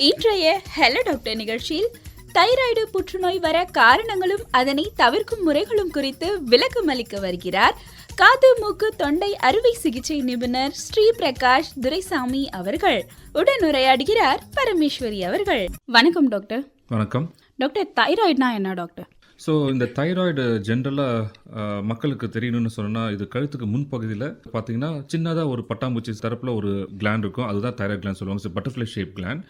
இன்றைய hello doctor நிகழ்ச்சியில் thyroid புற்றுநோய் வர காரணங்களும் அதனை தவிர்க்கும் முறைகளும் குறித்து விளக்கம் அளிக்க வருகிறார். காது மூக்கு தொண்டை அறுவை சிகிச்சை நிபுணர் ஸ்ரீ பிரகாஷ் துரைசாமி அவர்கள். உடனுரையாடுகிறார் பரமேஸ்வரி அவர்கள். வணக்கம் டாக்டர் வணக்கம். டாக்டர் தைராய்டுனா என்ன டாக்டர் ஸோ இந்த தைராய்டு ஜென்ரலாக மக்களுக்கு தெரியணும்னு சொன்னால் இது கழுத்துக்கு முன்பகுதியில் பார்த்தீங்கன்னா சின்னதாக ஒரு பட்டாம்பூச்சி தரப்பில் ஒரு கிளாண்ட் இருக்கும். அதுதான் தைராய்டு கிளாண்ட் சொல்லுவாங்க. பட்டர்ஃப்ளை ஷேப் கிளாண்ட்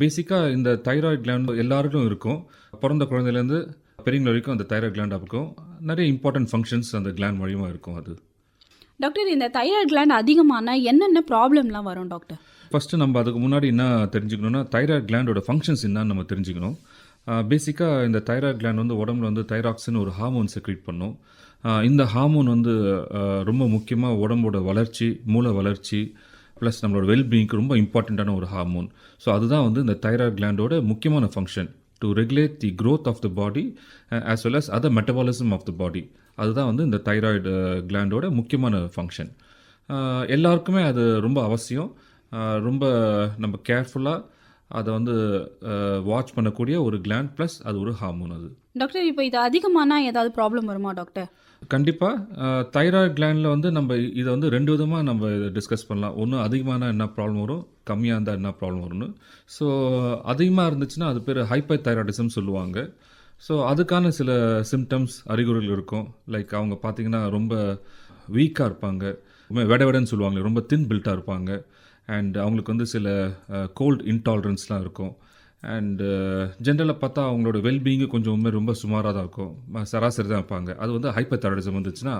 பேசிக்காக இந்த தைராய்டு கிளாண்ட் எல்லாருக்கும் இருக்கும். பிறந்த குழந்தையிலேருந்து பெரியவங்க வரைக்கும் அந்த தைராய்டு கிளாண்ட் இருக்கும். நிறைய இம்பார்ட்டன்ட் ஃபங்க்ஷன்ஸ் அந்த கிளாண்ட் மூலியமாக இருக்கும் அது. டாக்டர் இந்த தைராய்டு கிளாண்ட் அதிகமான என்னென்ன ப்ராப்ளம்லாம் வரும் டாக்டர்? ஃபஸ்ட்டு நம்ம அதுக்கு முன்னாடி என்ன தெரிஞ்சுக்கணும்னா தைராய்டு கிளாண்டோட ஃபங்க்ஷன்ஸ் என்னன்னு நம்ம தெரிஞ்சுக்கணும். பேசிக்காக இந்த தைராய்டு கிளாண்ட் வந்து உடம்புல வந்து தைராக்சின் ஒரு ஹார்மோன் செக்ரீட் பண்ணும். இந்த ஹார்மோன் வந்து ரொம்ப முக்கியமாக உடம்போட வளர்ச்சி மூளை வளர்ச்சி ப்ளஸ் நம்மளோட வெல்பீயிங்க்கு ரொம்ப இம்பார்ட்டண்ட்டான ஒரு ஹார்மோன் ஸோ அதுதான் வந்து இந்த தைராய்ட் கிளாண்டோட முக்கியமான function to regulate the growth of the body as well as other metabolism of the body அதுதான் வந்து இந்த தைராய்டு கிளாண்டோட முக்கியமான ஃபங்க்ஷன் எல்லாருக்குமே அது ரொம்ப அவசியம். ரொம்ப நம்ம கேர்ஃபுல்லாக அதை வந்து வாட்ச் பண்ணக்கூடிய ஒரு கிளாண்ட் ப்ளஸ் அது ஒரு ஹார்மோன் அது. டாக்டர் இப்போ இது அதிகமானா ஏதாவது ப்ராப்ளம் வருமா டாக்டர்? கண்டிப்பாக தைராய்டு கிளாண்டில் வந்து நம்ம இதை வந்து ரெண்டு விதமாக நம்ம டிஸ்கஸ் பண்ணலாம். ஒன்று அதிகமான என்ன ப்ராப்ளம் வரும்? கம்மியாக இருந்தால் என்ன ப்ராப்ளம் வரும்னு. ஸோ அதிகமாக இருந்துச்சுன்னா அது பேர் ஹைப்பர் தைராய்டிசம் சொல்லுவாங்க. ஸோ அதுக்கான சில சிம்டம்ஸ் அறிகுறிகள் இருக்கும். லைக் அவங்க பார்த்தீங்கன்னா ரொம்ப வீக்காக இருப்பாங்க. வெட வெடன்னு சொல்லுவாங்க ரொம்ப தின் பில்ட்டாக இருப்பாங்க. அண்ட் அவங்களுக்கு வந்து சில கோல்ட் இன்டாலரன்ஸ்லாம் இருக்கும். அண்டு ஜென்ரலாக பார்த்தா அவங்களோட வெல்பீயிங்கு கொஞ்சம் உண்மை ரொம்ப சுமாராக தான் இருக்கும். சராசரி தான் இருப்பாங்க. அது வந்து ஹைப்பர் தைராய்டிசம் வந்துச்சுன்னா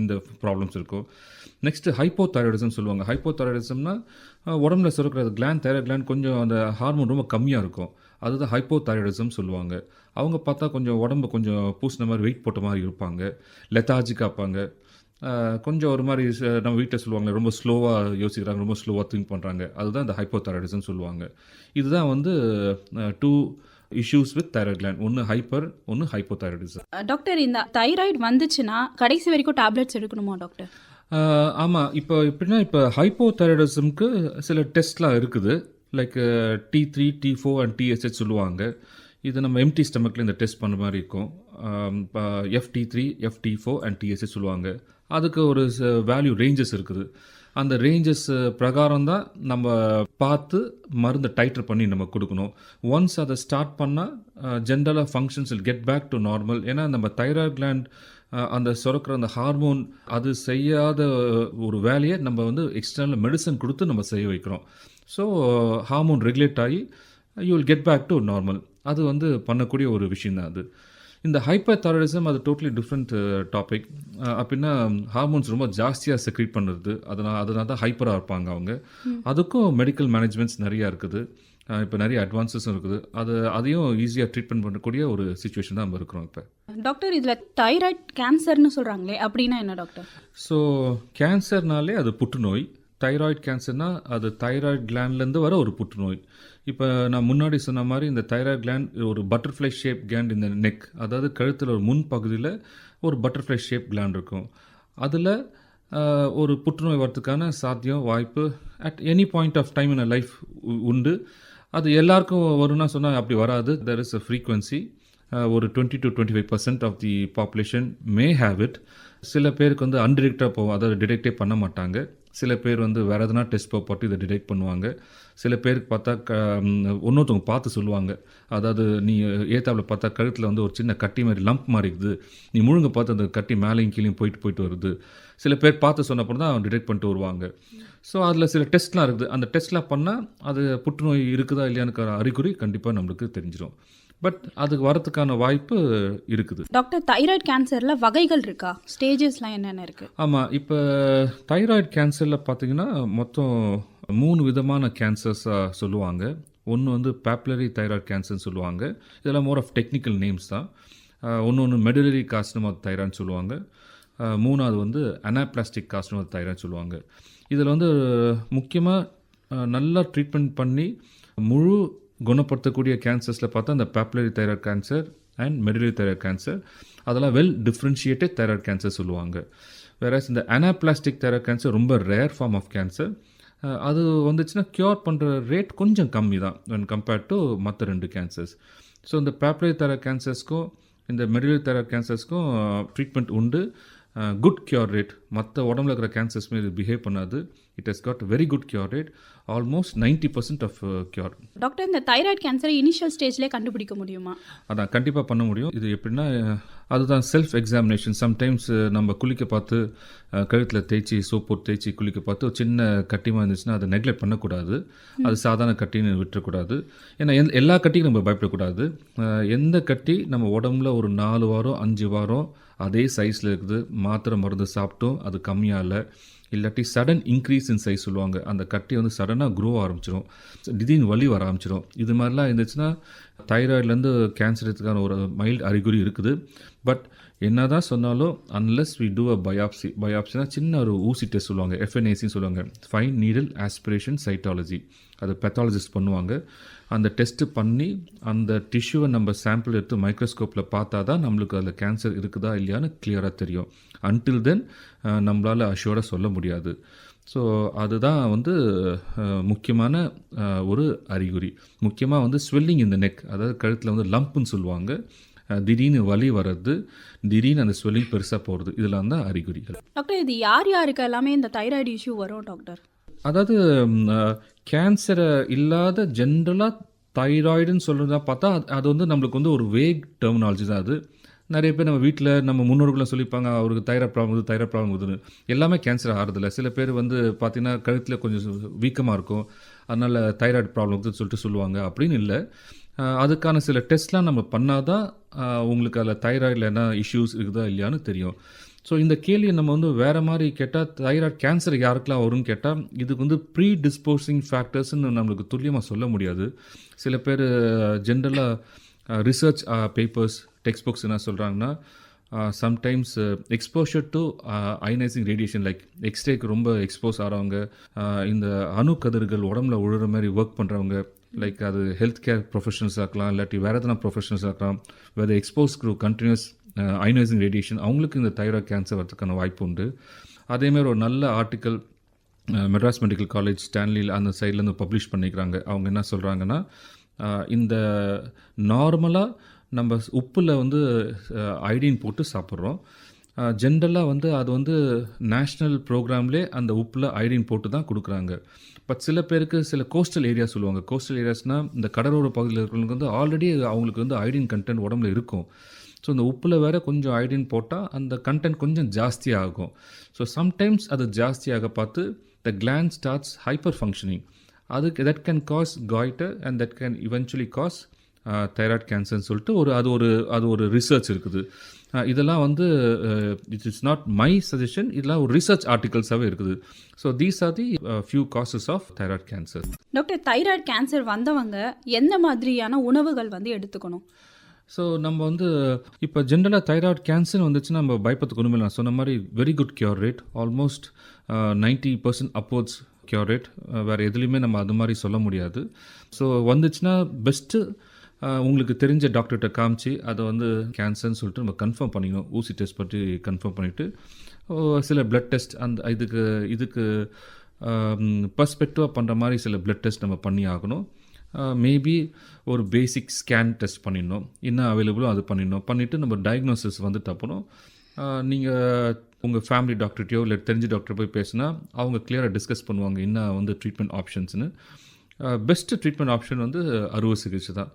இந்த ப்ராப்ளம்ஸ் இருக்கும். நெக்ஸ்ட்டு ஹைப்போ தைராய்டிசம் சொல்லுவாங்க. ஹைப்போ தைராய்டிசம்னா உடம்புல சுரக்கிற கிளாண்ட் தைராய்டு கிளாண்ட் கொஞ்சம் அந்த ஹார்மோன் ரொம்ப கம்மியாக இருக்கும். அதுதான் ஹைப்போ தைராய்டிசம் சொல்லுவாங்க. அவங்க பார்த்தா கொஞ்சம் உடம்பு கொஞ்சம் பூசின மாதிரி வெயிட் போட்ட மாதிரி இருப்பாங்க. லெத்தாஜிக்காக இருப்பாங்க. கொஞ்சம் ஒரு மாதிரி நம்ம வீட்டில் சொல்லுவாங்க ரொம்ப ஸ்லோவாக யோசிக்கிறாங்க ரொம்ப ஸ்லோவாக திங்க் பண்ணுறாங்க அதுதான் இந்த ஹைப்போதைராய்டிசம் சொல்லுவாங்க. இதுதான் வந்து two issues with thyroid gland ஒன்று ஹைப்பர் ஒன்று ஹைப்போதைராய்டிசம் டாக்டர் இந்த தைராய்டு வந்துச்சுன்னா கடைசி வரைக்கும் டேப்லெட்ஸ் எடுக்கணுமா டாக்டர் ஆமாம் இப்போ எப்படின்னா இப்போ ஹைப்போதைராய்டிசம்க்கு சில டெஸ்ட்லாம் இருக்குது. Like T three T four and TSH சொல்லுவாங்க. இது நம்ம எம்டி ஸ்டமக்கில் இந்த டெஸ்ட் பண்ண மாதிரி இருக்கும். FT three FT four and TSH சொல்லுவாங்க. அதுக்கு ஒரு வேல்யூ ரேஞ்சஸ் இருக்குது. அந்த ரேஞ்சஸ் பிரகாரம் தான் நம்ம பார்த்து மருந்தை டைட்டர் பண்ணி நம்ம கொடுக்கணும். ஒன்ஸ் அதை ஸ்டார்ட் பண்ணால் ஜென்ரலாக functions will get back to normal ஏன்னா நம்ம தைராய்டு கிளாண்ட் அந்த சுரக்கிற அந்த ஹார்மோன் அது செய்யாத ஒரு வேலையை நம்ம வந்து எக்ஸ்டர்னல் மெடிசன் கொடுத்து நம்ம செய்ய வைக்கிறோம். ஸோ ஹார்மோன் ரெகுலேட் ஆகி you will get back to normal அது வந்து பண்ணக்கூடிய ஒரு விஷயம் தான் அது. இந்த ஹைப்பர் தைராய்டிசம் அது டோட்டலி டிஃப்ரெண்ட் டாபிக் அப்படின்னா ஹார்மோன்ஸ் ரொம்ப ஜாஸ்தியாக செக்ரேட் பண்ணுறது. அதனால் அதனால தான் ஹைப்பராக இருப்பாங்க அவங்க. அதுக்கும் மெடிக்கல் மேனேஜ்மெண்ட்ஸ் நிறையா இருக்குது. இப்போ நிறைய அட்வான்சஸும் இருக்குது. அது அதையும் ஈஸியாக ட்ரீட்மெண்ட் பண்ணக்கூடிய ஒரு சுச்சுவேஷன் தான் நம்ம இருக்கிறோம் இப்போ. டாக்டர் இதில் தைராய்டு கேன்சர்னு சொல்கிறாங்களே அப்படின்னா என்ன டாக்டர் ஸோ கேன்சர்னாலே அது புற்றுநோய். தைராய்டு கேன்சர்னா அது தைராய்டு கிளாண்ட்லேருந்து வர ஒரு புற்றுநோய். இப்போ நான் முன்னாடி சொன்ன மாதிரி இந்த தைராய்டு கிளாண்ட் ஒரு பட்டர்ஃப்ளை ஷேப் கிளாண்ட் இந்த நெக் அதாவது கழுத்தில் ஒரு முன் பகுதியில் ஒரு பட்டர்ஃப்ளை ஷேப் கிளாண்ட் இருக்கும். அதில் ஒரு புற்றுநோய் வரத்துக்கான சாத்தியம் வாய்ப்பு at any point of time in life உண்டு. அது எல்லாருக்கும் வரும்னா சொன்னால் அப்படி வராது. தெர் இஸ் அ ஃப்ரீக்வன்சி ஒரு twenty to twenty five percent of the population may have it சில பேருக்கு வந்து அன்டிரெக்டாக போகும். அதை டிடெக்டே பண்ண மாட்டாங்க. சில பேர் வந்து வேறு எதனா டெஸ்ட் போட்டு இதை டிடெக்ட் பண்ணுவாங்க. சில பேருக்கு பார்த்தா க ஒன்றொருத்தவங்க பார்த்து சொல்லுவாங்க. அதாவது நீ ஏத்தாவில் பார்த்தா கழுத்தில் வந்து ஒரு சின்ன கட்டி மாதிரி லம்ப் மாதிரி இருக்குது. நீ முழுங்க பார்த்து அந்த கட்டி மேலேயும் கீழேயும் போயிட்டு போயிட்டு வருது. சில பேர் பார்த்து சொன்னப்பறம் தான் டிடெக்ட் பண்ணிட்டு வருவாங்க. ஸோ அதில் சில டெஸ்ட்லாம் இருக்குது. அந்த டெஸ்ட்லாம் பண்ணால் அது புற்றுநோய் இருக்குதா இல்லையான்னு அறிகுறி கண்டிப்பாக நம்மளுக்கு தெரிஞ்சிடும் பட் அதுக்கு வரதுக்கான வாய்ப்பு இருக்குது. டாக்டர் தைராய்டு கேன்சரில் வகைகள் இருக்கா? ஸ்டேஜஸ்லாம் என்னென்ன இருக்குது ஆமாம் இப்போ தைராய்டு கேன்சரில் பார்த்தீங்கன்னா மொத்தம் மூணு விதமான கேன்சர்ஸாக சொல்லுவாங்க. ஒன்று வந்து பேப்லரி தைராய்டு கேன்சர்னு சொல்லுவாங்க. இதெல்லாம் மோர் ஆஃப் டெக்னிக்கல் நேம்ஸ் தான். ஒன்று ஒன்று மெடுலரி ஆஃப் தைராய்டுன்னு சொல்லுவாங்க. மூணாவது வந்து அனாப்ளாஸ்டிக் ஆஃப் தைராய்டு சொல்லுவாங்க. இதில் வந்து முக்கியமாக நல்லா ட்ரீட்மெண்ட் பண்ணி முழு குணப்படுத்தக்கூடிய கேன்சர்ஸில் பார்த்தா இந்த papillary thyroid cancer and medullary thyroid cancer அதெல்லாம் வெல் டிஃப்ரென்ஷியேட்டட் தைராய்ட் கேன்சர் சொல்லுவாங்க. வேற இந்த அனாப்ளாஸ்டிக் தைராய்ட் கேன்சர் ரொம்ப ரேர் ஃபார்ம் ஆஃப் கேன்சர் அது வந்துச்சுன்னா க்யூர் பண்ணுற ரேட் கொஞ்சம் கம்மி தான் வென் கம்பேர்ட் டு மற்ற ரெண்டு கேன்சர்ஸ் ஸோ இந்த பேப்லரி தர கேன்சர்ஸ்க்கும் இந்த மெடிலரி தர கேன்சர்ஸ்க்கும் ட்ரீட்மெண்ட் உண்டு. குட் க்யூர் ரேட் மற்ற உடம்புல இருக்கிற கேன்சர்ஸ் மாரி பிஹேவ் பண்ணாது. It has got very good cure rate almost ninety percent of cure doctor இந்த தைராய்டு கேன்சரை இனிஷியல் ஸ்டேஜ்லேயே கண்டுபிடிக்க முடியுமா? அதான் கண்டிப்பாக பண்ண முடியும். இது எப்படின்னா அதுதான் செல்ஃப் எக்ஸாமினேஷன் சம்டைம்ஸ் நம்ம குளிக்க பார்த்து கழுத்தில் தேய்ச்சி சோப் போட்டு தேய்ச்சி குளிக்க பார்த்து ஒரு சின்ன கட்டிமா இருந்துச்சுன்னா அதை நெக்லெக்ட் பண்ணக்கூடாது. அது சாதாரண கட்டின்னு விட்டுறக்கூடாது. ஏன்னா எல்லா கட்டிக்கும் நம்ம பயப்படக்கூடாது. எந்த கட்டி நம்ம உடம்புல ஒரு நாலு வாரம் அஞ்சு வாரம் அதே சைஸில் இருக்குது. மாத்திரை மருந்து சாப்பிட்டும். அது கம்மியாகல இல்லாட்டி சடன் இன்க்ரீஸ் இன் சைஸ் சொல்லுவாங்க. அந்த கட்டி வந்து சடனாக க்ரோ ஆரம்பிச்சிடும் திடீர்னு வலி வர ஆரம்பிச்சிடும் இது மாதிரிலாம் இருந்துச்சுன்னா தைராய்ட்லேருந்து கேன்சர் இதுக்கான ஒரு மைல்டு அறிகுறி இருக்குது. பட் என்ன தான் சொன்னாலும் unless we do a biopsy பயாப்சினா சின்ன ஒரு ஊசி டெஸ்ட் சொல்லுவாங்க. எஃப்என்ஏசின்னு சொல்லுவாங்க. ஃபைன் நீடல் ஆஸ்பிரேஷன் சைட்டாலஜி அது பெத்தாலஜிஸ்ட் பண்ணுவாங்க. அந்த டெஸ்ட்டு பண்ணி அந்த டிஷ்யூவை நம்ம சாம்பிள் எடுத்து மைக்ரோஸ்கோப்பில் பார்த்தா தான் நம்மளுக்கு அதில் கேன்சர் இருக்குதா இல்லையான்னு கிளியராக தெரியும். அன்டில் தென் நம்மளால் அஷ்யூர்டாக சொல்ல முடியாது. ஸோ அதுதான் வந்து முக்கியமான ஒரு அறிகுறி. முக்கியமாக வந்து ஸ்வெல்லிங் இந்த நெக் அதாவது கழுத்தில் வந்து லம்ப்னு சொல்லுவாங்க. திடீர்னு வலி வர்றது திடீர்னு அந்த ஸ்வெல்லிங் பெருசாக போகிறது இதெல்லாம் தான் அறிகுறிகள். டாக்டர் இது யார் யாருக்கு எல்லாமே இந்த தைராய்டு இஷ்யூ வரும் டாக்டர்? அதாவது கேன்சரை இல்லாத ஜென்ரலாக தைராய்டுன்னு சொல்கிறதா பார்த்தா அது- அது வந்து நம்மளுக்கு வந்து ஒரு வேக் டெர்மினாலஜி தான் அது. நிறைய பேர் நம்ம வீட்டில் நம்ம முன்னோர்களும் சொல்லிப்பாங்க அவருக்கு தைராய்ட் ப்ராப்ளம் இருக்குது தைராய்ட் ப்ராப்ளம் இருக்குதுன்னு எல்லாமே கேன்சர் ஆகிறதில்ல. சில பேர் வந்து பார்த்திங்கன்னா கழுத்தில் கொஞ்சம் வீக்கமாக இருக்கும். அதனால் தைராய்டு ப்ராப்ளம் இருக்குதுன்னு சொல்லிட்டு சொல்லுவாங்க. அப்படின்னு இல்லை. அதுக்கான சில டெஸ்ட்லாம் நம்ம பண்ணாதான் தான் உங்களுக்கு அதில் தைராய்டில் என்ன இஷ்யூஸ் இருக்குதா இல்லையான்னு தெரியும். ஸோ இந்த கேள்வியை நம்ம வந்து வேறு மாதிரி கேட்டால் தைராய்டு கேன்சர் யாருக்கெல்லாம் வரும்னு கேட்டால் இதுக்கு வந்து ப்ரீ டிஸ்போசிங் ஃபேக்டர்ஸ்னு நம்மளுக்கு துல்லியமாக சொல்ல முடியாது. சில பேர் ஜென்ரலாக ரிசர்ச் பேப்பர்ஸ் டெக்ஸ்ட் புக்ஸ் என்ன சொல்கிறாங்கன்னா sometimes exposure to ionising radiation like எக்ஸ்ரேக்கு ரொம்ப எக்ஸ்போஸ் ஆகிறவங்க இந்த அணு கதிர்கள் உடம்புல உழுற மாதிரி ஒர்க் பண்ணுறவங்க லைக் அது ஹெல்த் கேர் ப்ரொஃபஷனல்ஸ் ஆக்கலாம் இல்லாட்டி வேறு எதனா ப்ரொஃபஷனல்ஸ் ஆக்கலாம் வேறு expose crew continuous ionising radiation அவங்களுக்கு இந்த தைராய்டு கேன்சர் வரதுக்கான வாய்ப்பு உண்டு. அதேமாதிரி ஒரு நல்ல ஆர்டிக்கல் மெட்ராஸ் மெடிக்கல் காலேஜ் ஸ்டான்லியில் அந்த சைட்லேருந்து பப்ளிஷ் பண்ணிக்கிறாங்க. அவங்க என்ன சொல்கிறாங்கன்னா இந்த நார்மலாக நம்ம உப்பில் வந்து ஐடின் போட்டு சாப்பிட்றோம். ஜென்ரலாக வந்து அது வந்து நேஷ்னல் ப்ரோக்ராம்லே அந்த உப்பில் ஐடின் போட்டு தான் கொடுக்குறாங்க. பட் சில பேருக்கு சில கோஸ்டல் ஏரியா சொல்லுவாங்க. கோஸ்டல் ஏரியாஸ்னால் இந்த கடலோர பகுதியில் இருக்கிறவங்களுக்கு வந்து ஆல்ரெடி அவங்களுக்கு வந்து ஐடின் கண்டென்ட் உடம்புல இருக்கும். ஸோ இந்த உப்பில் வேறு கொஞ்சம் ஐடின் போட்டால் அந்த கண்டென்ட் கொஞ்சம் ஜாஸ்தியாகும் ஸோ சம்டைம்ஸ் அது ஜாஸ்தியாக பார்த்து the gland starts hyper functioning அதுக்கு that can cause goitre and that can eventually cause thyroid கேன்சர்னு சொல்லிட்டு ஒரு அது ஒரு அது ஒரு ரிசர்ச் இருக்குது. இதெல்லாம் வந்து it is not my suggestion இதெல்லாம் ஒரு ரிசர்ச் ஆர்டிகல்ஸாகவே இருக்குது. So these are the few causes of thyroid cancer doctor thyroid cancer வந்தவங்க எந்த மாதிரியான உணவுகள் வந்து எடுத்துக்கணும்? ஸோ நம்ம வந்து இப்போ ஜென்ரலாக தைராய்டு கேன்சர் வந்துச்சுன்னா நம்ம ஒன்றுமே இல்லை. நான் சொன்ன மாதிரி very good cure rate almost ninety percent upwards cure rate வேறு எதுலேயுமே நம்ம அது மாதிரி சொல்ல முடியாது. ஸோ வந்துச்சுன்னா பெஸ்ட்டு உங்களுக்கு தெரிஞ்ச டாக்டர்கிட்ட காமிச்சு அதை வந்து கேன்சர்னு சொல்லிட்டு நம்ம கன்ஃபார்ம் பண்ணிக்கணும். ஊசி டெஸ்ட் பற்றி கன்ஃபார்ம் பண்ணிவிட்டு சில பிளட் டெஸ்ட் அந்த இதுக்கு இதுக்கு பர்ஸ்பெக்டிவாக பண்ணுற மாதிரி சில பிளட் டெஸ்ட் நம்ம பண்ணி ஆகணும். மேபி ஒரு பேசிக் ஸ்கேன் டெஸ்ட் பண்ணிடணும். என்ன அவைலபிளோ அது பண்ணிடணும். பண்ணிவிட்டு நம்ம டயக்னோசிஸ் வந்துட்டு அப்புறம் நீங்கள் உங்கள் ஃபேமிலி டாக்டர்கிட்டயோ இல்லை தெரிஞ்ச டாக்டர் போய் பேசினா அவங்க கிளியராக டிஸ்கஸ் பண்ணுவாங்க என்ன வந்து ட்ரீட்மெண்ட் ஆப்ஷன்ஸ்னு பெஸ்ட்டு ட்ரீட்மெண்ட் ஆப்ஷன் வந்து அறுவை சிகிச்சை தான்.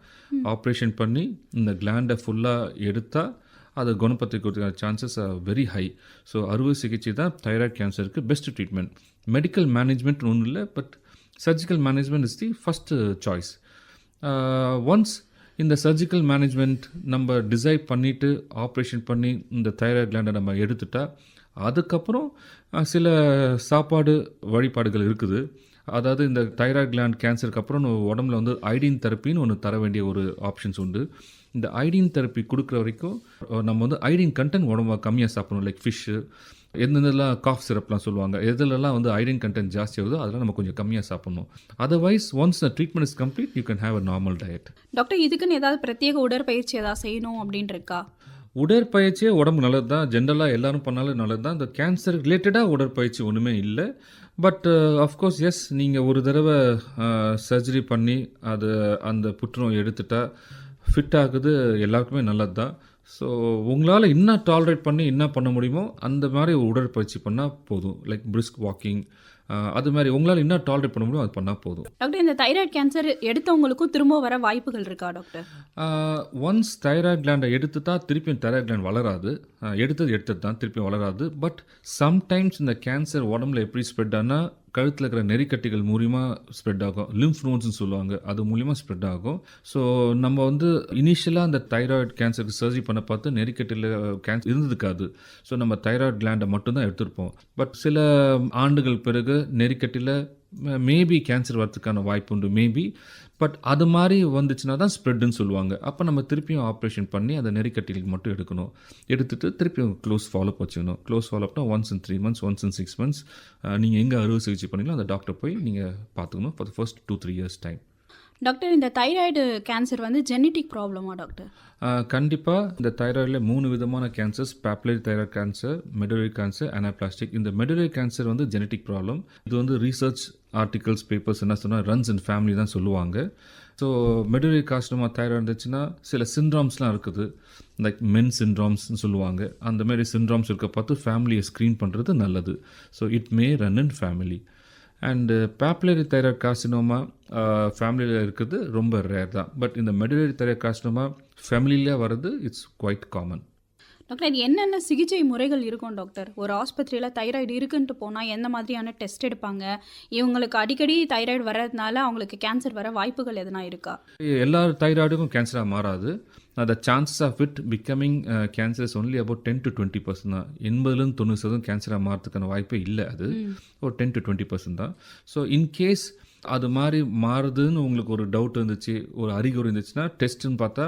ஆப்ரேஷன் பண்ணி இந்த கிளாண்டை ஃபுல்லாக எடுத்தால் அதை குணப்படுத்திக்கிறதுக்கான chances are very high so அறுவை சிகிச்சை தான் தைராய்டு கேன்சருக்கு பெஸ்ட் ட்ரீட்மெண்ட் மெடிக்கல் மேனேஜ்மெண்ட் ஒன்றும் இல்லை but surgical management is the first choice once இந்த சர்ஜிக்கல் மேனேஜ்மெண்ட் நம்ம டிசைட் பண்ணிவிட்டு ஆப்ரேஷன் பண்ணி இந்த தைராய்டு கிளாண்டை நம்ம எடுத்துட்டா அதுக்கப்புறம் சில சாப்பாடு வழிபாடுகள் இருக்குது. அதாவது இந்த தைராய்டு கிளாண்ட் கேன்சருக்கு அப்புறம் உடம்புல வந்து ஐடின் தெரப்பின்னு ஒன்று தர வேண்டிய ஒரு ஆப்ஷன்ஸ் உண்டு. இந்த ஐடின் தெரப்பி கொடுக்குற வரைக்கும் நம்ம வந்து ஐடின் கண்டென்ட் உடம்பு கம்மியாக சாப்பிடணும் லைக் ஃபிஷ்ஷு எந்தெந்தெல்லாம் காஃப் சிரப்லாம் சொல்லுவாங்க எதுலலாம் வந்து ஐடின் கண்டென்ட் ஜாஸ்தி ஆகுதோ அதெல்லாம் நம்ம கொஞ்சம் கம்மியாக சாப்பிடணும். Otherwise once the treatment is complete you can have a normal diet doctor இதுக்குன்னு ஏதாவது பிரத்யேக உடற்பயிற்சி ஏதாவது செய்யணும் அப்படின்னு இருக்கா? உடற்பயிற்சியே உடம்பு நல்லது தான் ஜென்ரலாக எல்லாரும் பண்ணாலும் நல்லது தான் இந்த கேன்சர் ரிலேட்டடாக உடற்பயிற்சி ஒன்றுமே இல்லை. பட் அஃப்கோர்ஸ் எஸ் நீங்கள் ஒரு தடவை சர்ஜரி uh, பண்ணி அது அந்த புற்றுநோய் எடுத்துட்டால் ஃபிட் ஆகுது எல்லாருக்குமே நல்லது தான் ஸோ உங்களால் என்ன டாலரேட் பண்ணி என்ன பண்ண முடியுமோ அந்த மாதிரி உடற்பயிற்சி பண்ணால் போதும். லைக் பிரிஸ்க் வாக்கிங் அது மாதிரி உங்களால் என்ன டாலரேட் பண்ண முடியுமோ அது பண்ணால் போதும். டாக்டர் இந்த தைராய்டு கேன்சர் எடுத்தவங்களுக்கும் திரும்ப வர வாய்ப்புகள் இருக்கா டாக்டர்? ஒன்ஸ் தைராய்ட் கிளாண்டை எடுத்துட்டா திருப்பியும் தைராய்ட் கிளாண்ட் வளராது. எடுத்தது எடுத்தது தான் திருப்பியும் வளராது. பட் சம்டைம்ஸ் இந்த கேன்சர் உடம்புல எப்படி ஸ்ப்ரெட் ஆனால் கழுத்தில் இருக்கிற நெறிக்கட்டிகள் மூலிமா ஸ்ப்ரெட் ஆகும். லிம்ஃப் நோட்ஸ்னு சொல்லுவாங்க. அது மூலியமாக ஸ்ப்ரெட் ஆகும். ஸோ நம்ம வந்து இனிஷியலாக அந்த தைராய்டு கேன்சருக்கு சர்ஜரி பண்ண பார்த்து நெறிக்கட்டியில் கேன்சர் uh, இருந்திருக்காது. ஸோ நம்ம தைராய்டு கிளாண்டை மட்டும்தான் எடுத்திருப்போம். பட் சில ஆண்டுகள் பிறகு நெறிக்கட்டியில் மேபி uh, கேன்சர் வரதுக்கான வாய்ப்பு உண்டு. மேபி பட் அது மாதிரி வந்துச்சுன்னா தான் ஸ்ப்ரெட்டுன்னு சொல்லுவாங்க. அப்போ நம்ம திருப்பியும் ஆப்ரேஷன் பண்ணி அந்த நெறிக்கட்டிகளுக்கு மட்டும் எடுக்கணும். எடுத்துட்டு திருப்பியும் க்ளோஸ் ஃபாலோப் வச்சுக்கணும். Close ஃபாலோப்னா once in three months once in six months நீங்கள் எங்கே அறுவை சிகிச்சை பண்ணீங்களோ அந்த டாக்டர் போய் நீங்கள் பார்த்துக்கணும் for the first two three years time doctor இந்த தைராய்டு கேன்சர் வந்து ஜெனட்டிக் ப்ராப்ளமா டாக்டர்? கண்டிப்பாக இந்த தைராய்டில் மூணு விதமான cancers papillary thyroid cancer medullary cancer anaplastic இந்த மெடுலரி கேன்சர் வந்து ஜெனட்டிக் ப்ராப்ளம் இது வந்து ரீசர்ச் ஆர்டிகல்ஸ் பேப்பர்ஸ் என்ன சொன்னால் ரன்ஸ் அண்ட் ஃபேமிலி தான் சொல்லுவாங்க. ஸோ மெடுலரி காஸ்டமாக தைராய்டு இருந்துச்சுன்னா சில சிண்ட்ராம்ஸ்லாம் இருக்குது. லைக் மென் சிண்ட்ராம்ஸ்னு சொல்லுவாங்க. அந்த மாதிரி சிண்ட்ராம்ஸ் இருக்க பார்த்து ஃபேமிலியை ஸ்க்ரீன் பண்ணுறது நல்லது. So it may run in family and papillary thyroid carcinoma ஃபேமிலியில் இருக்குது. ரொம்ப ரேர் தான். பட் இந்த மெடுலரி தைராய்டு காசினோமா ஃபேமிலியிலே வர்றது இட்ஸ் குவைட் காமன் டாக்டர் இது என்னென்ன சிகிச்சை முறைகள் இருக்கும் டாக்டர் ஒரு ஆஸ்பத்திரியில் தைராய்டு இருக்குன்ட்டு போனால் எந்த மாதிரியான டெஸ்ட் எடுப்பாங்க? இவங்களுக்கு அடிக்கடி தைராய்டு வர்றதுனால அவங்களுக்கு கேன்சர் வர வாய்ப்புகள் எதனா இருக்கா? எல்லா தைராய்டுக்கும் கேன்சராக மாறாது. The chances of it becoming cancer is only about ten to twenty percent தான். எண்பதுலேருந்து தொண்ணூறு சதவீதம் கேன்சராக மாறதுக்கான வாய்ப்பே இல்லை அது. ஒரு டென் டு டுவெண்ட்டி பர்சன்ட் தான். ஸோ இன்கேஸ் அது மாதிரி மாறுதுன்னு உங்களுக்கு ஒரு டவுட் இருந்துச்சு ஒரு அறிகுறி இருந்துச்சுன்னா டெஸ்ட்டுன்னு பார்த்தா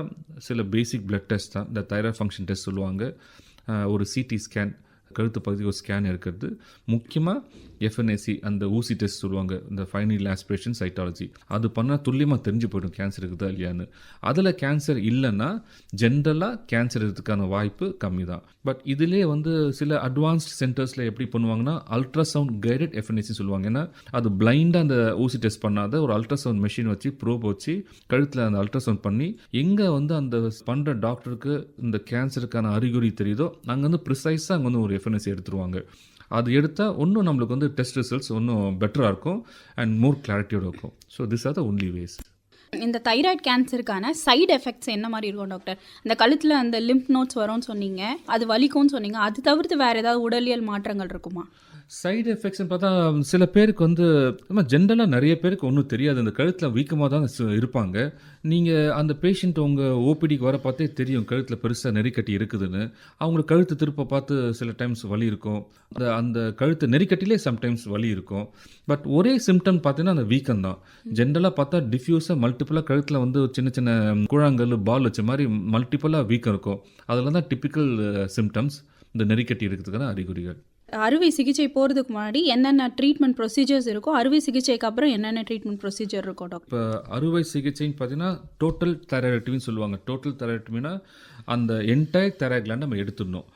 சில பேசிக் பிளட் டெஸ்ட் தான். இந்த தைராய்டு ஃபங்க்ஷன் டெஸ்ட் சொல்லுவாங்க. ஒரு சிடி ஸ்கேன் கழுத்து பகுதி ஒரு ஸ்கேன் இருக்கிறது முக்கியமாக எஃப்என்ஏசி அந்த ஊசி டெஸ்ட் சொல்லுவாங்க இந்த ஃபைனல் ஆஸ்பிரேஷன் சைட்டாலஜி அது பண்ணால் துல்லியமாக தெரிஞ்சு போயிடும் கேன்சர் இருக்குதா இல்லையான்னு. அதில் கேன்சர் இல்லைன்னா ஜென்ரலாக கேன்சர் இருக்கிறதுக்கான வாய்ப்பு கம்மி தான் பட் இதிலே வந்து சில அட்வான்ஸ்ட் சென்டர்ஸில் எப்படி பண்ணுவாங்கன்னா அல்ட்ராசவுண்ட் கைடட் எஃப்என்ஏசி சொல்லுவாங்க. ஏன்னா அது பிளைண்டாக அந்த ஊசி டெஸ்ட் பண்ணாத ஒரு அல்ட்ராசவுண்ட் மெஷின் வச்சு ப்ரோப் வச்சு கழுத்தில் அந்த அல்ட்ராசவுண்ட் பண்ணி எங்கே வந்து அந்த பண்ணுற டாக்டருக்கு இந்த கேன்சருக்கான அறிகுறி தெரியுதோ அங்கே வந்து ப்ரிசைஸாக அங்கே வந்து ஒரு எஃப்என்எஸ்சி எடுத்துருவாங்க. அது எடுத்தால் இன்னும் நம்மளுக்கு வந்து டெஸ்ட் ரிசல்ட்ஸ் இன்னும் பெட்டராக இருக்கும் அண்ட் மோர் கிளாரிட்டியோட இருக்கும். So this are the only ways இந்த தைராய்டு கேன்சருக்கான சைடு எஃபெக்ட்ஸ் என்ன மாதிரி இருக்கும் டாக்டர் இந்த கழுத்தில் அந்த லிம்ப் நோட்ஸ் வரும்னு சொன்னீங்க அது வலிக்கும்னு சொன்னீங்க அது தவிர்த்து வேறு ஏதாவது உடலியல் மாற்றங்கள் இருக்குமா? சைடு எஃபெக்ட்ஸ்னு பார்த்தா சில பேருக்கு வந்து நம்ம ஜென்ரலாக நிறைய பேருக்கு ஒன்றும் தெரியாது. அந்த கழுத்தில் வீக்கமாக தான் இருப்பாங்க. நீங்கள் அந்த பேஷண்ட் உங்கள் ஓபிடிக்கு வர பார்த்தே தெரியும். கழுத்தில் பெருசாக நெறிக்கட்டி இருக்குதுன்னு. அவங்களுக்கு கழுத்து திருப்ப பார்த்து சில டைம்ஸ் வலி இருக்கும். அந்த அந்த கழுத்து நெறிக்கட்டிலே சம்டைம்ஸ் வலி இருக்கும். பட் ஒரே சிம்டம் பார்த்தீங்கன்னா அந்த வீக்கம் தான். ஜென்ரலாக பார்த்தா டிஃப்யூஸாக மல்டிப்புளாக கழுத்தில் வந்து சின்ன சின்ன கூழாங்கல் பால் வச்ச மாதிரி மல்டிப்புளாக வீக்கம் இருக்கும். அதெல்லாம் தான் டிப்பிக்கல் சிம்டம்ஸ் இந்த நெறிக்கட்டி இருக்கிறதுக்கான அறிகுறிகள். அறுவை சிகிச்சை போகிறதுக்கு முன்னாடி என்னென்ன ட்ரீட்மெண்ட் ப்ரொசீஜர்ஸ் இருக்கோ அறுவை சிகிச்சைக்கு அப்புறம் என்னென்ன ட்ரீட்மெண்ட் ப்ரொசீஜர் இருக்கும் டாக்டர் இப்போ அறுவை சிகிச்சைன்னு பார்த்தீங்கன்னா டோட்டல் தெரட்டிவின்னு சொல்லுவாங்க. டோட்டல் தெரட்டிவினா அந்த என்டையர் தைராய்ட் கிளாண்ட் நம்ம எடுத்துடணும்.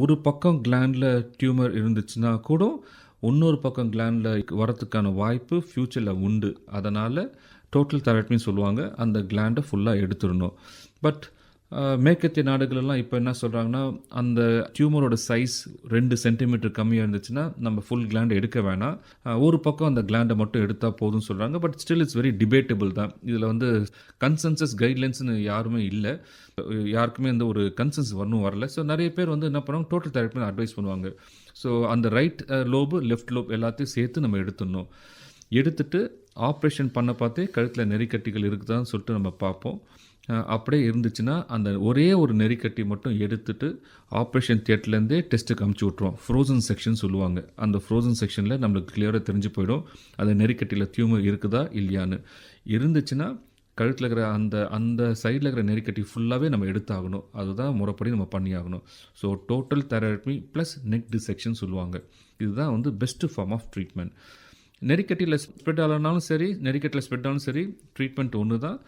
ஒரு பக்கம் கிளாண்டில் டியூமர் இருந்துச்சுன்னா கூட இன்னொரு பக்கம் கிளாண்டில் வரத்துக்கான வாய்ப்பு ஃப்யூச்சரில் உண்டு. அதனால் டோட்டல் தெரட்டின்னு சொல்லுவாங்க. அந்த கிளாண்டை ஃபுல்லாக எடுத்துடணும். பட் மேற்கத்திய நாடுகளெல்லாம் இப்போ என்ன சொல்கிறாங்கன்னா அந்த டியூமரோட சைஸ் ரெண்டு சென்டிமீட்டர் கம்மியாக இருந்துச்சுன்னா நம்ம ஃபுல் கிளாண்ட் எடுக்க வேணாம். ஒரு பக்கம் அந்த கிளாண்டை மட்டும் எடுத்தால் போதும்னு சொல்கிறாங்க but still it's very debatable தான். இதில் வந்து கன்சென்சஸ் கைட்லைன்ஸ்னு யாருமே இல்லை. யாருக்குமே இந்த ஒரு கன்சென்ஸ் வரணும் வரல. ஸோ நிறைய பேர் வந்து என்ன பண்ணுவாங்க டோட்டல் தெரப்பி அட்வைஸ் பண்ணுவாங்க. ஸோ அந்த ரைட் லோபு லெஃப்ட் லோப் எல்லாத்தையும் சேர்த்து நம்ம எடுத்துடணும். எடுத்துட்டு ஆப்ரேஷன் பண்ண பார்த்தே கழுத்தில் நெறிக்கட்டிகள் இருக்குதான்னு சொல்லிட்டு நம்ம பார்ப்போம். அப்படியே இருந்துச்சுன்னா அந்த ஒரே ஒரு நெறிக்கட்டி மட்டும் எடுத்துட்டு ஆப்ரேஷன் தியேட்டர்லேருந்தே டெஸ்ட்டுக்கு அமுச்சு விட்ருவோம் ஃப்ரோசன் செக்ஷன் சொல்லுவாங்க. அந்த ஃப்ரோசன் செக்ஷனில் நம்மளுக்கு கிளியராக தெரிஞ்சு போயிடும். அந்த நெறிக்கட்டியில் டியூமர் இருக்குதா இல்லையான்னு. இருந்துச்சுன்னா கழுத்தில் இருக்கிற அந்த அந்த சைடில் இருக்கிற நெறிக்கட்டி ஃபுல்லாகவே நம்ம எடுத்தாகணும். அதுதான் முறைப்படி நம்ம பண்ணியாகணும். So total therapy plus neck dissection சொல்லுவாங்க. இதுதான் வந்து பெஸ்ட்டு ஃபார்ம் ஆஃப் ட்ரீட்மெண்ட் நெறிக்கட்டியில் ஸ்ப்ரெட் ஆகலனாலும் சரி நெறிக்கட்டில் ஸ்ப்ரெட் ஆனாலும் சரி ட்ரீட்மெண்ட் ஒன்று தான்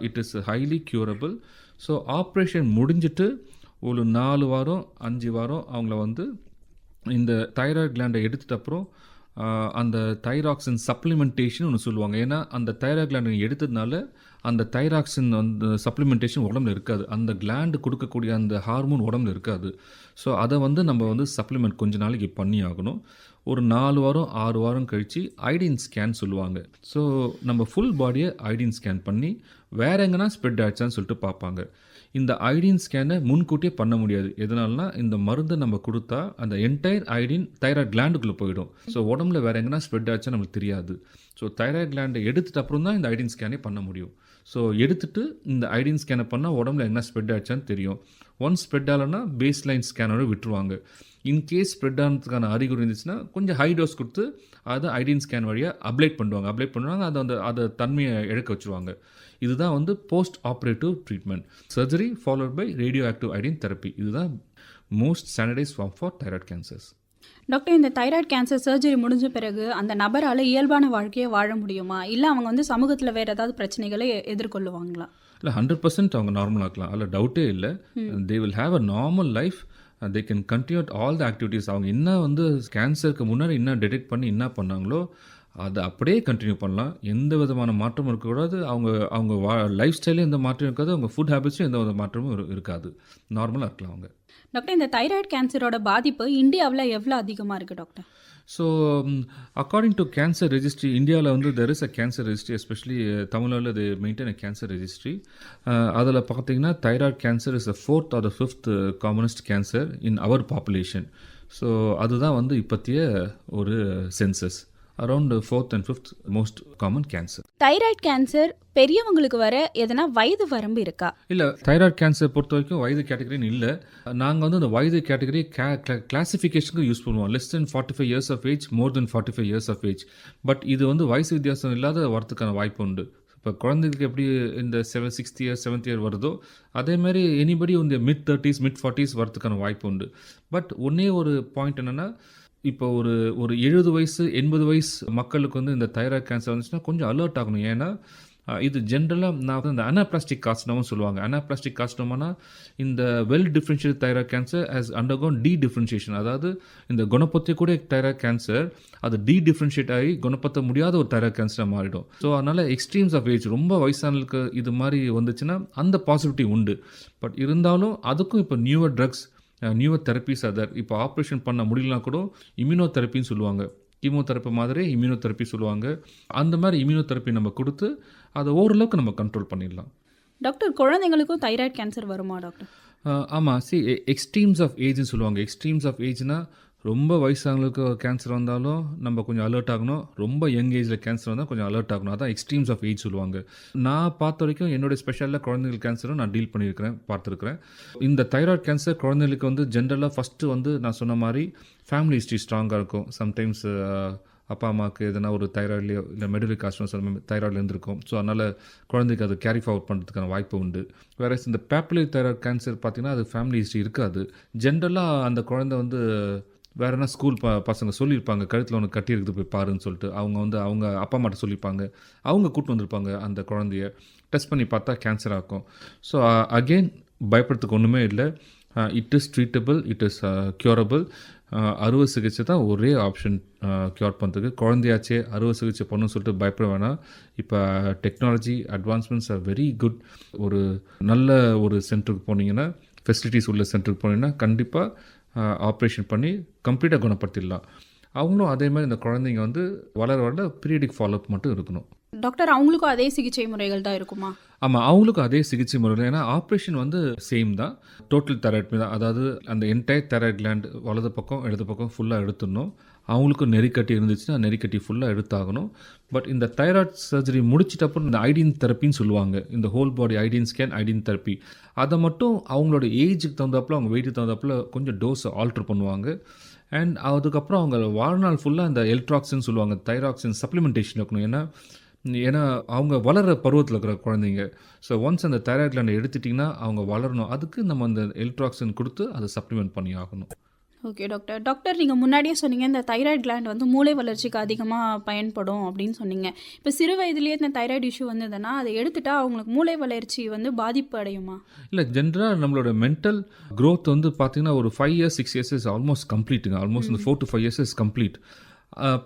it is highly curable so operation முடிஞ்சிட்டு ஒரு நாலு வாரம் அஞ்சு வாரம் அவங்கள வந்து இந்த தைராய்டு கிளாண்டை எடுத்துட்ட அப்புறம் அந்த தைராக்சின் சப்ளிமெண்டேஷன் ஒன்று சொல்லுவாங்க. ஏன்னா அந்த தைராக்லாண்ட் எடுத்ததுனால அந்த தைராக்சின் அந்த சப்ளிமெண்டேஷன் உடம்புல இருக்காது. அந்த கிளாண்டு கொடுக்கக்கூடிய அந்த ஹார்மோன் உடம்புல இருக்காது. ஸோ அதை வந்து நம்ம வந்து சப்ளிமெண்ட் கொஞ்ச நாளைக்கு பண்ணி ஆகணும் ஒரு நாலு வாரம் ஆறு வாரம் கழித்து ஐடின் ஸ்கேன் சொல்லுவாங்க. ஸோ நம்ம ஃபுல் பாடியை ஐடின் ஸ்கேன் பண்ணி வேற எங்கன்னா ஸ்ப்ரெட் ஆயிடுச்சான்னு சொல்லிட்டு பார்ப்பாங்க. இந்த ஐடின் ஸ்கேனை முன்கூட்டியே பண்ண முடியாது. எதனால்னா இந்த மருந்தை நம்ம கொடுத்தா அந்த என்டையர் ஐடின் தைராய்ட் கிளாண்டுக்குள்ளே போயிடும். ஸோ உடம்புல வேறு எங்கன்னா ஸ்ப்ரெட் ஆச்சுன்னு நமக்கு தெரியாது. ஸோ தைராய்ட் கிளாண்டை எடுத்துட்டு அப்புறம் தான் இந்த ஐடின் ஸ்கேனே பண்ண முடியும். ஸோ எடுத்துட்டு இந்த ஐடின் ஸ்கேனை பண்ணால் உடம்புல என்ன ஸ்ப்ரெட் ஆச்சான்னு தெரியும். ஒன்ஸ் ஸ்ப்ரெட் ஆகலைன்னா பேஸ் லைன் ஸ்கேனோட விட்டுருவாங்க. இன்கேஸ் ஸ்ப்ரெட் ஆனதுக்கான அறிகுறி இருந்துச்சுன்னா கொஞ்சம் ஹை டோஸ் கொடுத்து அதை ஐடின் ஸ்கேன் வழியாக அப்ளேட் பண்ணுவாங்க. அப்ளேட் பண்ணுவாங்க அதை அந்த அதை தன்மையை இழக்க வச்சுருவாங்க. இதுதான் வந்து post operative treatment surgery followed by radioactive iodine therapy இதுதான் most standardise form for thyroid cancers doctor இந்த தைராய்டு கேன்சர் சர்ஜரி முடிஞ்ச பிறகு அந்த நபரால் இயல்பான வாழ்க்கையை வாழ முடியுமா? இல்லை அவங்க வந்து சமூகத்தில் வேறு ஏதாவது பிரச்சனைகளை எதிர்கொள்ளுவாங்களா? இல்லை ஹண்ட்ரட் பர்சன்ட் அவங்க நார்மல் ஆக்கலாம் அதில் டவுட்டே இல்லை. They will have a normal life they can continue all the activities அவங்க என்ன வந்து கேன்சருக்கு முன்னாடி என்ன டிடெக்ட் பண்ணி என்ன பண்ணாங்களோ அதை அப்படியே கண்டினியூ பண்ணலாம். எந்த விதமான மாற்றமும் இருக்கக்கூடாது. அவங்க அவங்க வா லைஃப் ஸ்டைலையும் எந்த மாற்றமும் இருக்காது. அவங்க ஃபுட் ஹேபிட்ஸும் எந்த வித மாற்றமும் இரு- இருக்காது. நார்மலாக இருக்கலாம் அவங்க. டாக்டர் இந்த தைராய்டு கேன்சரோட பாதிப்பு இந்தியாவில் எவ்வளோ அதிகமாக இருக்குது doctor so according to cancer registry இந்தியாவில் வந்து there is a cancer registry especially தமிழ்நாட்டில் இது மெயின்டைன் அ கேன்சர் ரெஜிஸ்ட்ரி அதில் பார்த்தீங்கன்னா thyroid cancer is a fourth or the fifth commonest cancer in our population so அதுதான் வந்து இப்போத்திய ஒரு census around fourth and fifth most common cancer thyroid cancer பெரியவங்களுக்கு வர எதனா வயது வரம்பு இருக்கா? இல்லை தைராய்ட் கேன்சர் பொறுத்த வரைக்கும் வயது கேட்டகரின்னு இல்லை. நாங்கள் வந்து அந்த வயது கேட்டகரி கிளாசிஃபிகேஷனுக்கு யூஸ் பண்ணுவோம் less than forty five years of age more than forty five years of age but இது வந்து வயசு வித்தியாசம் இல்லாத வரத்துக்கான வாய்ப்பு உண்டு. இப்போ குழந்தைகளுக்கு எப்படி இந்த seven sixth year seventh year வருதோ அதே மாதிரி எனிபடி இந்த மிட் தேர்ட்டிஸ் மிட் ஃபார்ட்டிஸ் வரதுக்கான வாய்ப்பு உண்டு. பட் ஒன்றே ஒரு பாயிண்ட் என்னென்னா இப்போ ஒரு ஒரு எழுபது வயசு எண்பது வயசு மக்களுக்கு வந்து இந்த தைராய்ட் கேன்சர் வந்துச்சுன்னா கொஞ்சம் அலர்ட் ஆகணும். ஏன்னா இது ஜென்ரலாக நான் வந்து இந்த அனாப்ளாஸ்டிக் காஸ்டோமா சொல்லுவாங்க. அனாப்ளாஸ்டிக் காஸ்டோமானா இந்த well differentiate thyroid cancer has undergone dedifferentiation அதாவது இந்த குணப்பத்தை கூட தைராய்ட் கேன்சர் அது டி டிஃப்ரென்ஷியேட் ஆகி குணப்படுத்த முடியாத ஒரு தைராய்ட் கேன்சராக மாறிடும். ஸோ அதனால் எக்ஸ்ட்ரீம்ஸ் ஆஃப் ஏஜ் ரொம்ப வயசானவங்களுக்கு இது மாதிரி வந்துச்சுன்னா அந்த பாசிபிலிட்டி உண்டு. பட் இருந்தாலும் அதுக்கும் இப்போ newer drugs newer therapies other இப்போ ஆப்ரேஷன் பண்ண முடியலனா கூட இம்யூனோ தெரப்பின்னு சொல்லுவாங்க. கீமோதெரப்பி மாதிரி இம்யூனோ தெரப்பி சொல்லுவாங்க. அந்த மாதிரி இம்யூனோ தெரப்பி நம்ம கொடுத்து அதை ஓரளவுக்கு நம்ம கண்ட்ரோல் பண்ணிடலாம். டாக்டர் குழந்தைங்களுக்கும் தைராய்டு கேன்சர் வருமா டாக்டர்? ஆமாம் சி எக்ஸ்ட்ரீம்ஸ் ஆஃப் ஏஜ்னு சொல்லுவாங்க. எக்ஸ்ட்ரீம்ஸ் ஆஃப் ஏஜ்னா ரொம்ப வயசானவங்களுக்கு கேன்சர் வந்தாலும் நம்ம கொஞ்சம் அலர்ட் ஆகணும். ரொம்ப யங் ஏஜில் கேன்சர் வந்தால் கொஞ்சம் அலர்ட் ஆகணும். அதான் எக்ஸ்ட்ரீம்ஸ் ஆஃப் ஏஜ் சொல்லுவாங்க. நான் பார்த்த வரைக்கும் என்னுடைய ஸ்பெஷலில் குழந்தைகள் கேன்சரும் நான் டீல் பண்ணியிருக்கிறேன் பார்த்துருக்கிறேன். இந்த தைராய்ட் கேன்சர் குழந்தைகளுக்கு வந்து ஜென்ரலாக ஃபஸ்ட்டு வந்து நான் சொன்ன மாதிரி ஃபேமிலி ஹிஸ்ட்ரி ஸ்ட்ராங்காக இருக்கும். சம்டைம்ஸ் அப்பா அம்மாவுக்கு எதனா ஒரு தைராய்ட்லேயோ இல்லை மெடுலி காஸ்ட்னோ தைராய்டில் இருந்திருக்கும். ஸோ அதனால் குழந்தைக்கு அது கேரி ஃபார்வர்ட் பண்ணுறதுக்கான வாய்ப்பு உண்டு. வேற இந்த பேப்புலர் தைராய்ட் கேன்சர் பார்த்திங்கன்னா அது ஃபேமிலி ஹிஸ்ட்ரி இருக்காது. ஜென்ரலாக அந்த குழந்தை வந்து வேறு என்ன ஸ்கூல் ப பசங்க சொல்லியிருப்பாங்க கழுத்தில் ஒன்று கட்டியிருக்குது போய் பாருன்னு சொல்லிட்டு. அவங்க வந்து அவங்க அப்பா அம்மாட்ட சொல்லியிருப்பாங்க. அவங்க கூட்டு வந்திருப்பாங்க அந்த குழந்தைய. டெஸ்ட் பண்ணி பார்த்தா கேன்சர் ஆகும். ஸோ அகெயின் பயப்படுறதுக்கு ஒன்றுமே இல்லை. It is treatable it is curable அறுவை சிகிச்சை தான் ஒரே ஆப்ஷன் க்யூர் பண்ணுறதுக்கு குழந்தையாச்சே அறுவை சிகிச்சை பண்ணணும்னு சொல்லிட்டு பயப்பட வேணாம். இப்போ technology advancements are very good ஒரு நல்ல ஒரு சென்டருக்கு போனீங்கன்னா ஃபெசிலிட்டிஸ் உள்ள சென்டருக்கு போனீங்கன்னா கண்டிப்பாக ஆப்ரேஷன் பண்ணி கம்ப்ளீட்டாக குணப்படுத்திடலாம். அவங்களும் அதே மாதிரி இந்த குழந்தைங்க வந்து வளர வளர பீரியடிக் ஃபாலோஅப் மட்டும் இருக்கணும். டாக்டர் அவங்களுக்கும் அதே சிகிச்சை முறைகள் தான் இருக்குமா? ஆமாம் அவங்களுக்கும் அதே சிகிச்சை முறையில் ஏன்னா ஆப்ரேஷன் வந்து சேம் தான். டோட்டல் தைராய்ட் தான் அதாவது அந்த என்டையர் தைராய்ட் கிளாண்ட் வலது பக்கம் இடது பக்கம் ஃபுல்லாக எடுத்துடணும். அவங்களுக்கும் நெறிக்கட்டி இருந்துச்சுன்னா நெறிக்கட்டி ஃபுல்லாக எடுத்தாகணும். பட் இந்த தைராய்ட் சர்ஜரி முடிச்சிட்டப்போ இந்த ஐடின் தெரப்பின்னு சொல்லுவாங்க. இந்த whole body iodine scan iodine therapy அதை மட்டும் அவங்களோட ஏஜுக்கு தகுந்தாப்புல அவங்க வெயிட்டுக்கு தகுந்தாப்புல கொஞ்சம் டோஸை ஆல்ட்ரு பண்ணுவாங்க. அண்ட் அதுக்கப்புறம் அவங்க வாழ்நாள் ஃபுல்லாக இந்த எல்ட்ராக்சின்னு சொல்லுவாங்க தைராக்சின் சப்ளிமெண்டேஷன் இருக்கணும் ஏன்னா ஏன்னா அவங்க வளர பருவத்தில் இருக்கிற குழந்தைங்க. ஸோ ஒன்ஸ் அந்த தைராய்ட் கிளாண்டை எடுத்துட்டிங்கன்னா அவங்க வளரணும். அதுக்கு நம்ம அந்த எல்ட்ராக்சின் கொடுத்து அதை சப்ளிமெண்ட் பண்ணி ஆகணும். ஓகே டாக்டர் டாக்டர் நீங்கள் முன்னாடியே சொன்னீங்க இந்த தைராய்டு கிளாண்ட் வந்து மூளை வளர்ச்சிக்கு அதிகமாக பயன்படும் அப்படின்னு சொன்னீங்க. இப்போ சிறு வயதிலேயே இந்த தைராய்டு இஷ்யூ வந்ததுன்னா அதை எடுத்துட்டா அவங்களுக்கு மூளை வளர்ச்சி வந்து பாதிப்பு அடையுமா? இல்லை ஜென்ரலாக நம்மளோட மென்டல் growth வந்து பார்த்தீங்கன்னா ஒரு five years six years is almost கம்ப்ளீட்டுங்க almost இந்த four to five years is complete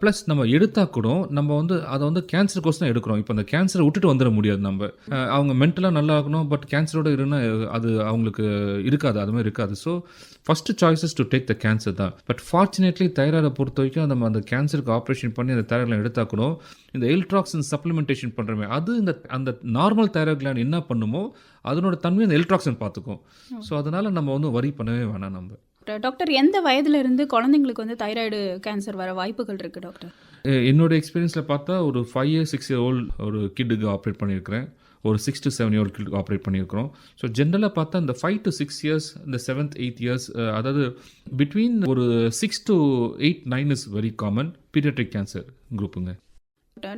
plus நம்ம எடுத்தா கூட நம்ம வந்து அதை வந்து கேன்சர் கோர்ஸ் தான் எடுக்கிறோம். இப்போ அந்த கேன்சரை விட்டுட்டு வந்துட முடியாது நம்ம. அவங்க மென்டலாக நல்லா இருக்கணும் பட் கேன்சரோட இருந்தா அது அவங்களுக்கு இருக்காது அது மாதிரி இருக்காது. So first choices to take the cancer தான். பட் ஃபார்ச்சுனேட்லி தைராய்டை பொறுத்த வரைக்கும் நம்ம அந்த கேன்சருக்கு ஆப்ரேஷன் பண்ணி அந்த தைராய்டில் எடுத்தா கூட இந்த எல்ட்ராக்சின் சப்ளிமெண்டேஷன் பண்ணுறமே அது இந்த அந்த நார்மல் தைராய்ட் என்ன பண்ணுமோ அதனோட தன்மை அந்த எல்ட்ராக்சின் பார்த்துக்கும். ஸோ அதனால் நம்ம வந்து வரி பண்ணவே வேணாம் நம்ம. டாக்டர். எந்த வயதுல இருந்து குழந்தைங்களுக்கு வந்து தைராய்டு கேன்சர் வர வாய்ப்புகள் இருக்கு டாக்டர்? என்னோட எக்ஸ்பீரியன்ஸில் பார்த்தா ஒரு five years six year old ஒரு கிட்டுக்கு ஆப்ரேட் பண்ணியிருக்கிறேன். ஒரு சிக்ஸ் டு செவன் இயர் கிட்டுக்கு ஆப்ரேட் பண்ணியிருக்கிறோம். ஸோ ஜென்ரலாக பார்த்தா இந்த ஃபைவ் டு சிக்ஸ் இயர்ஸ் இந்த செவன்த் எயிட் இயர்ஸ் அதாவது பிட்வீன் ஒரு six to eight nine is very common paediatric cancer குரூப்புங்க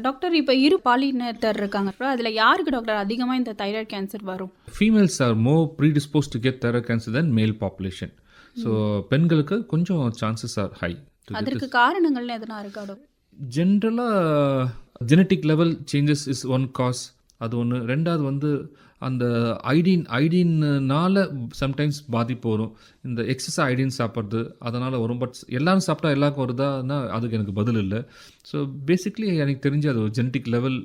doctor இப்போ இரு பாலினத்தர் இருக்காங்க. அதுல யாருக்கு டாக்டர் அதிகமா இந்த தைராய்டு கேன்சர் வரும்? Females are more predispose to get thyroid cancer then male population so பெண்களுக்கு கொஞ்சம் சான்சஸ் ஆர் ஹை அதற்கு காரணங்கள்னு எதனா இருக்கா ஜென்ரலாக genetic level changes is one cause அது ஒன்று ரெண்டாவது வந்து அந்த ஐடின் ஐடின்னால சம்டைம்ஸ் பாதிப்பு வரும். இந்த எக்ஸஸ் ஐடின் சாப்பிட்றது அதனால் வரும். பட் எல்லாரும் சாப்பிட்டா எல்லாருக்கும் வருதான்னா அதுக்கு எனக்கு பதில் இல்லை. ஸோ பேசிக்லி எனக்கு தெரிஞ்சு அது ஒரு ஜெனட்டிக் லெவல்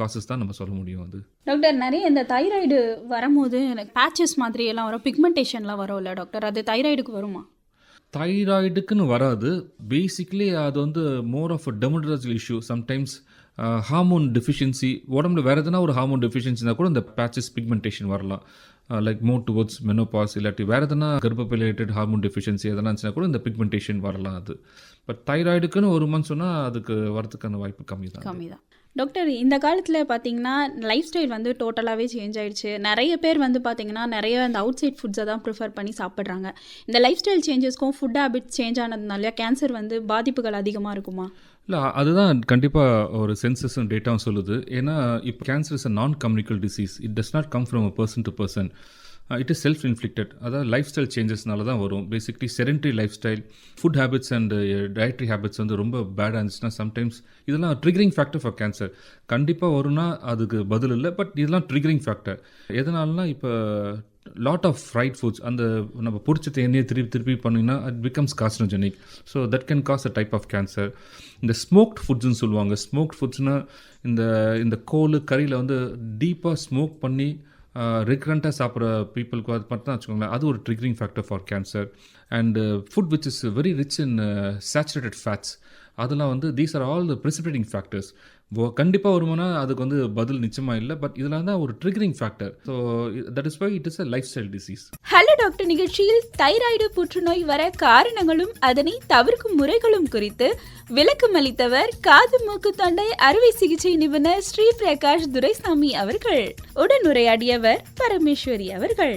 காசஸ் தான் நம்ம சொல்ல முடியும் அது. டாக்டர் நிறைய இந்த தைராய்டு வரும்போது எனக்கு பேச்சஸ் மாதிரி எல்லாம் வரும். பிக்மெண்டேஷன்லாம் வரும்ல டாக்டர் அது தைராய்டுக்கு வருமா? தைராய்டுக்குன்னு வராது. பேசிக்லி அது வந்து more of a dermatological issue sometimes hormone deficiency உடம்புல வேறு எதனா ஒரு ஹார்மோன் டெஃபிஷியன்சினா கூட இந்த பேச்சஸ் பிக்மெண்டேஷன் வரலாம். லைக் மோர் டுவர்ட்ஸ் மெனோபாஸ் இல்லாட்டி வேறு எதனா கர்ப்பப்பை ரிலேட்டட் ஹார்மோன் டெஃபிஷியன்சி எதனா இருந்துச்சுன்னா கூட இந்த பிக்மெண்டேஷன் வரலாம் அது. பட் தைராய்டுக்குன்னு ஒரு மந்த் சொன்னால் அதுக்கு வரதுக்கான வாய்ப்பு கம்மி தான் கம்மி தான் டாக்டர் இந்த காலத்தில் பார்த்தீங்கன்னா லைஃப் ஸ்டைல் வந்து டோட்டலாகவே சேஞ்ச் ஆயிடுச்சு. நிறைய பேர் வந்து பார்த்தீங்கன்னா நிறைய அந்த அவுட் சைட் ஃபுட்ஸை தான் ப்ரிஃபர் பண்ணி சாப்பிட்றாங்க. இந்த லைஃப் ஸ்டைல் சேஞ்சஸ்க்கும் ஃபுட் ஹேபிட்ஸ் சேஞ்ச் ஆனதுனால கேன்சர் வந்து பாதிப்புகள் அதிகமாக இருக்குமா? இல்லை அதுதான் கண்டிப்பாக ஒரு சென்சஸும் டேட்டாவும் சொல்லுது. ஏன்னா இப்போ cancer is a non communicable disease it does not come from a person to person it is self inflicted அதாவது லைஃப் ஸ்டைல் சேஞ்சஸ்னால தான் வரும். Basically sedentary lifestyle food habits and dietary habits வந்து ரொம்ப பேடாக இருந்துச்சுன்னா சம்டைம்ஸ் இதெல்லாம் ட்ரிகரிங் ஃபேக்டர் ஃபார் கேன்சர் கண்டிப்பாக வரும்னா அதுக்கு பதில் இல்லை பட் இதெல்லாம் ட்ரிகரிங் ஃபேக்டர் எதனாலனா இப்போ லாட் ஆஃப் ஃப்ரைட் ஃபுட்ஸ் அந்த நம்ம பிடிச்ச தேனையே திருப்பி திருப்பி பண்ணிங்கன்னா it becomes carcinogenic so that can cause a type of cancer இந்த ஸ்மோக்ட் ஃபுட்ஸ்னு சொல்லுவாங்க. ஸ்மோக்ட் ஃபுட்ஸ்னால் இந்த இந்த கோல் கறியில் வந்து டீப்பாக ஸ்மோக் பண்ணி ரெக்ரண்ட்டாக சாப்பிட்ற பீப்புளுக்கு அது மட்டும் தான் வச்சுக்கோங்களேன். அது ஒரு triggering factor for cancer and food which is very rich in saturated fats அதெல்லாம் வந்து these are all the precipitating factors கண்டிப்பாக வருமானா அதுக்கு வந்து பதில் நிச்சயமாக இல்லை பட் இதில் தான் ஒரு triggering factor so that is why it is a lifestyle disease hello doctor நிகழ்ச்சியில் தைராய்டு புற்றுநோய் வர காரணங்களும் அதனை தவிர்க்கும் முறைகளும் குறித்து விளக்கம் அளித்தவர் காது மூக்கு தொண்டை அறுவை சிகிச்சை நிபுணர் ஸ்ரீ பிரகாஷ் துரைசாமி அவர்கள். உடன் உரையாடியவர் பரமேஸ்வரி அவர்கள்.